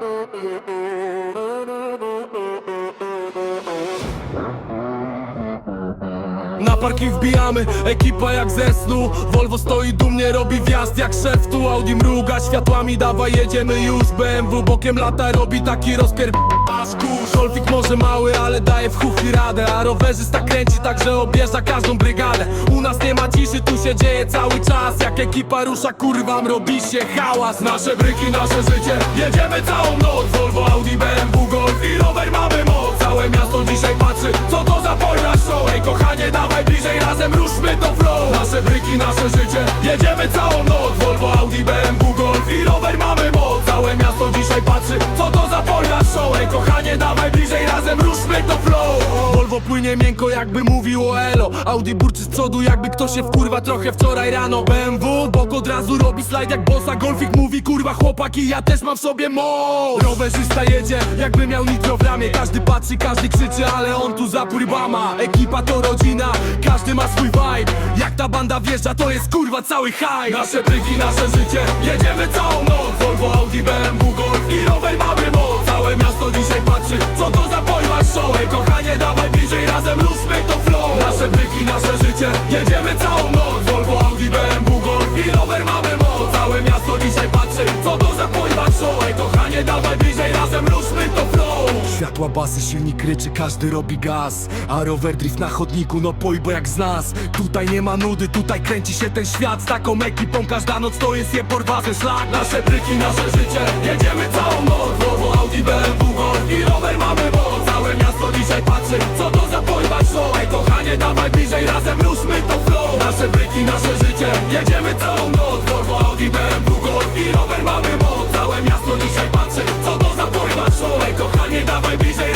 Oh. Parking wbijamy, ekipa jak ze snu. Volvo stoi dumnie, robi wjazd jak szef Tu. Audi mruga światłami, dawaj jedziemy już. BMW bokiem lata robi taki rozpier... Aż kurz, Golfik może mały, ale daje w chuchli radę. A rowerzysta kręci tak, że objeżdża każdą brygadę. U nas nie ma ciszy, tu się dzieje cały czas. Jak ekipa rusza, kurwam, robi się hałas. Nasze bryki, nasze życie, jedziemy całą noc. Volvo, Audi, BMW, Golf i rower mamy moc. Całe miasto dzisiaj patrzy, co to za pojna Ej kochanie, dawaj bliżej, razem ruszmy to flow. Nasze bryki, nasze życie, jedziemy całą noc. Volvo, Audi, BMW, Golf i rower mamy moc. Całe miasto dzisiaj patrzy, co to za pojna show Ej kochanie, dawaj bliżej, razem ruszmy to flow Volvo płynie miękko jakby mówił o elo. Audi burczy z przodu jakby ktoś się wkurwa trochę wczoraj rano. BMW bok od razu robi slajd jak bossa. Golfik mówi kurwa chłopaki ja też mam w sobie moc. Rowerzysta jedzie jakby miał nitro w ramię. Każdy patrzy, każdy krzyczy ale on tu za płybama Ekipa to rodzina, każdy ma swój vibe. Jak ta banda wjeżdża to jest kurwa cały high Nasze bryki, nasze życie, jedziemy całą noc. Volvo, Audi, BMW, Golf i rower mamy moc. Całe miasto dzisiaj patrzy, co to za pojma show Kochanie dawaj bliżej, razem ruszmy to flow. Światła basy, silnik ryczy, każdy robi gaz. A rower drift na chodniku, no pojbo jak z nas. Tutaj nie ma nudy, tutaj kręci się ten świat. Z taką ekipą każda noc to jest je porwaty szlak. Nasze bryki, nasze życie, jedziemy całą noc. Volvo, Audi, BMW, Golf i rower mamy moc. Całe miasto dzisiaj patrzy, co to za pojma show. Ej kochanie, dawaj bliżej, razem ruszmy to flow. Nasze bryki, nasze życie, jedziemy całą noc kochanie, dawaj bliżej,